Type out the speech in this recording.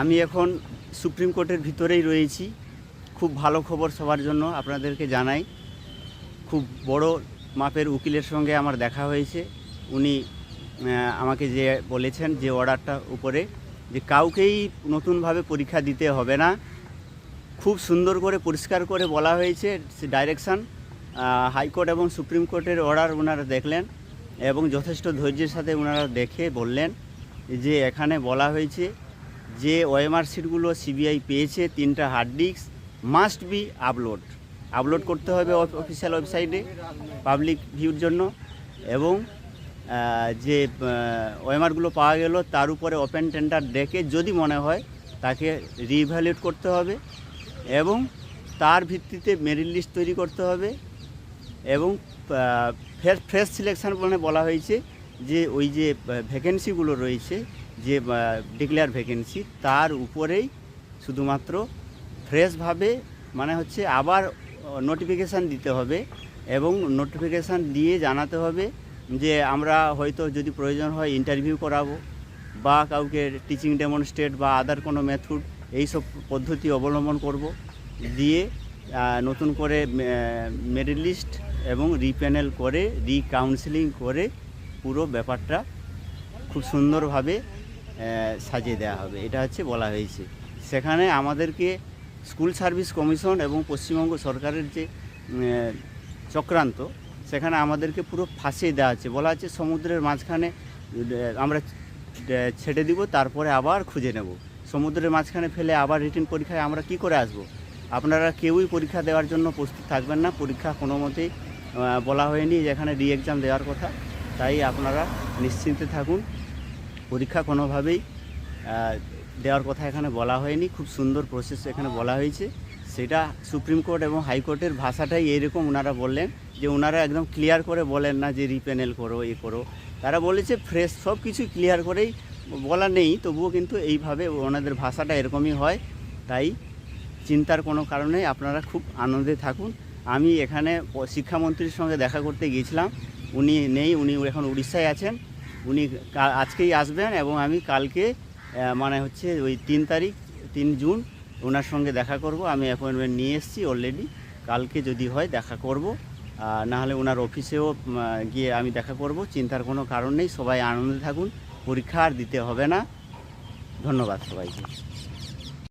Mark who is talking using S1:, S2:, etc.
S1: আমি এখন সুপ্রিম কোর্টের ভিতরেই রয়েছি। খুব ভালো খবর সবার জন্য আপনাদেরকে জানাই। খুব বড় মাপের উকিলের সঙ্গে আমার দেখা হয়েছে। উনি আমাকে যে বলেছেন যে অর্ডারটা উপরে, যে কাউকেই নতুনভাবে পরীক্ষা দিতে হবে না। খুব সুন্দর করে, পরিষ্কার করে বলা হয়েছে ডাইরেকশান। হাইকোর্ট এবং সুপ্রিম কোর্টের অর্ডার ওনারা দেখলেন এবং যথেষ্ট ধৈর্যের সাথে ওনারা দেখে বললেন যে এখানে বলা হয়েছে যে ওএমআর সিটগুলো সিবিআই পেয়েছে, তিনটা hard disk must be upload upload করতে হবে অফিসিয়াল ওয়েবসাইটে পাবলিক ভিউর জন্য। এবং যে ওএমআরগুলো পাওয়া গেল, তার উপরে ওপেন টেন্ডার ডেকে যদি মনে হয়, তাকে রিভ্যালুয়েট করতে হবে। এবং তার ভিত্তিতে মেরিট লিস্ট তৈরি করতে হবে। এবং ফ্রেশ সিলেকশন বলে বলা হয়েছে যে ওই যে ভ্যাকেন্সিগুলো রয়েছে, যে ডিক্লেয়ার ভ্যাকেন্সি তার উপরেই শুধুমাত্র ফ্রেশভাবে মানে হচ্ছে আবার নোটিফিকেশান দিতে হবে এবং নোটিফিকেশান দিয়ে জানাতে হবে যে, আমরা হয়তো যদি প্রয়োজন হয় ইন্টারভিউ করাবো বা কাউকে টিচিং ডেমনস্ট্রেট বা আদার কোনো মেথড এইসব পদ্ধতি অবলম্বন করব। দিয়ে নতুন করে মেরিট লিস্ট এবং রিপ্যানেল করে রিকাউন্সেলিং করে পুরো ব্যাপারটা খুব সুন্দরভাবে সাজিয়ে দেওয়া হবে। এটা হচ্ছে বলা হয়েছে। সেখানে আমাদেরকে স্কুল সার্ভিস কমিশন এবং পশ্চিমবঙ্গ সরকারের যে চক্রান্ত, সেখানে আমাদেরকে পুরো ফাঁসিয়ে দেওয়া হচ্ছে। বলা হচ্ছে সমুদ্রের মাঝখানে আমরা ছেড়ে দিব, তারপরে আবার খুঁজে নেব। সমুদ্রের মাঝখানে ফেলে আবার রিটেন পরীক্ষায় আমরা কি করে আসব? আপনারা কেউই পরীক্ষা দেওয়ার জন্য প্রস্তুত থাকবেন না। পরীক্ষা কোনো মতেই বলা হয়নি যে এখানে রি এক্সাম দেওয়ার কথা। তাই আপনারা নিশ্চিন্তে থাকুন। পরীক্ষা কোনোভাবেই দেওয়ার কথা এখানে বলা হয়নি। খুব সুন্দর প্রসেস এখানে বলা হয়েছে। সেটা সুপ্রিম কোর্ট এবং হাইকোর্টের ভাষাটাই এরকম ওনারা বললেন যে ওনারা একদম ক্লিয়ার করে বলেন না যে রিপ্যানেল করো, এ করো। তারা বলেছে ফ্রেশ সব কিছু ক্লিয়ার করেই বলা নেই, তবুও কিন্তু এইভাবে ওনাদের ভাষাটা এরকমই হয়। তাই চিন্তার কোনো কারণে আপনারা খুব আনন্দে থাকুন। আমি এখানে শিক্ষামন্ত্রীর সঙ্গে দেখা করতে গিয়েছিলাম। উনি নেই উনি এখন উড়িষ্যায় আছেন। উনি আজকেই আসবেন এবং আমি কালকে মানে হচ্ছে ওই তিন তারিখ তিন জুন ওনার সঙ্গে দেখা করব। আমি অ্যাপয়েন্টমেন্ট নিয়ে এসেছি অলরেডি কালকে যদি হয় দেখা করব। আহ, না হলে ওনার অফিসেও গিয়ে আমি দেখা করব। চিন্তার কোনো কারণ নেই। সবাই আনন্দে থাকুন। পরীক্ষা আর দিতে হবে না। ধন্যবাদ সবাইকে।